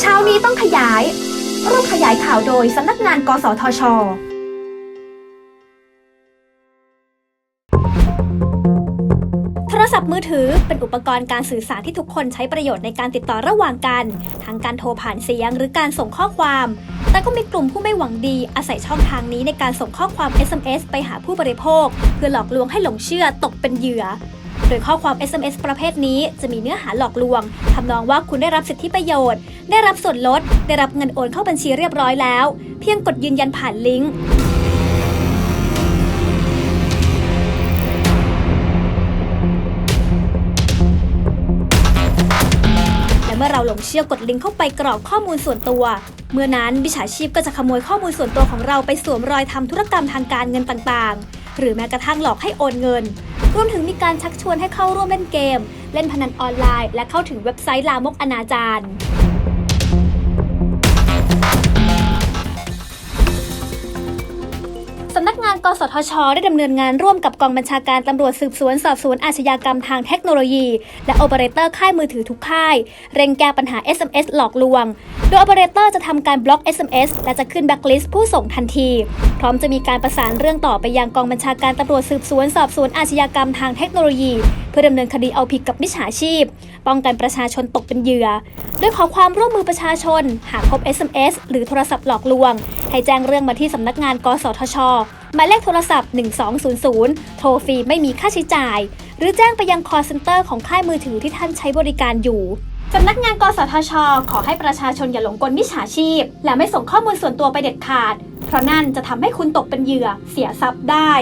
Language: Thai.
เช้านี้ต้องขยาย ร่วมขยายข่าวโดยสำนักงาน กสทช โทรศัพท์มือถือเป็นอุปกรณ์การสื่อสารที่ทุกคนใช้ประโยชน์ในการติดต่อระหว่างกัน ทั้งการโทรผ่านเสียงหรือการส่งข้อความ แต่ก็มีกลุ่มผู้ไม่หวังดี อาศัยช่องทางนี้ในการส่งข้อความ SMS ไปหาผู้บริโภค เพื่อหลอกลวงให้หลงเชื่อตกเป็นเหยื่อ โดยข้อความ SMS ประเภทนี้จะมีเนื้อหาหลอกลวงทำนองว่าคุณได้รับสิทธิประโยชน์ ได้รับส่วนลด ได้รับเงินโอนเข้าบัญชีเรียบร้อยแล้ว เพียงกดยืนยันผ่านลิงก์และเมื่อเราหลงเชื่อกดลิงก์เข้าไปกรอกข้อมูลส่วนตัว เมื่อนั้นมิจฉาชีพก็จะขโมยข้อมูลส่วนตัวของเราไปสวมรอยทำธุรกรรมทางการเงินต่างๆ หรือแม้กระทั่งหลอกให้โอนเงิน รวมถึงมีการชักชวนให้เข้าร่วมเล่นเกม เล่นพนันออนไลน์ และเข้าถึงเว็บไซต์ลามกอนาจาร กสทช ได้ดำเนินงานร่วมกับกองบัญชาการตำรวจสืบสวนสอบสวนอาชญากรรมทางเทคโนโลยี และโอเปอเรเตอร์ค่ายมือถือทุกค่าย เร่งแก้ปัญหา SMS หลอกลวง โดยโอเปอเรเตอร์จะทำการบล็อก SMS และจะขึ้นแบ็คลิสต์ผู้ส่งทันที พร้อมจะมีการประสานเรื่องต่อไปยังกองบัญชาการตำรวจสืบสวนสอบสวนอาชญากรรมทางเทคโนโลยี เพื่อดำเนินคดีเอาผิดกับมิจฉาชีพ ป้องกันประชาชนตกเป็นเหยื่อโดยขอความร่วมมือประชาชน หากพบ SMS หรือโทรศัพท์หลอกลวง ให้แจ้งเรื่องมาที่สำนักงาน กสทช หมายเลขโทรศัพท์ 1200 โทรฟรีไม่มีค่าใช้จ่าย หรือแจ้งไปยังคอร์เซ็นเตอร์ของค่ายมือถือที่ท่านใช้บริการอยู่สำนักงานกสทช ขอให้ประชาชนอย่าหลงกลมิจฉาชีพ และไม่ส่งข้อมูลส่วนตัวไปเด็ดขาด เพราะนั่นจะทำให้คุณตกเป็นเหยื่อเสียทรัพย์ได้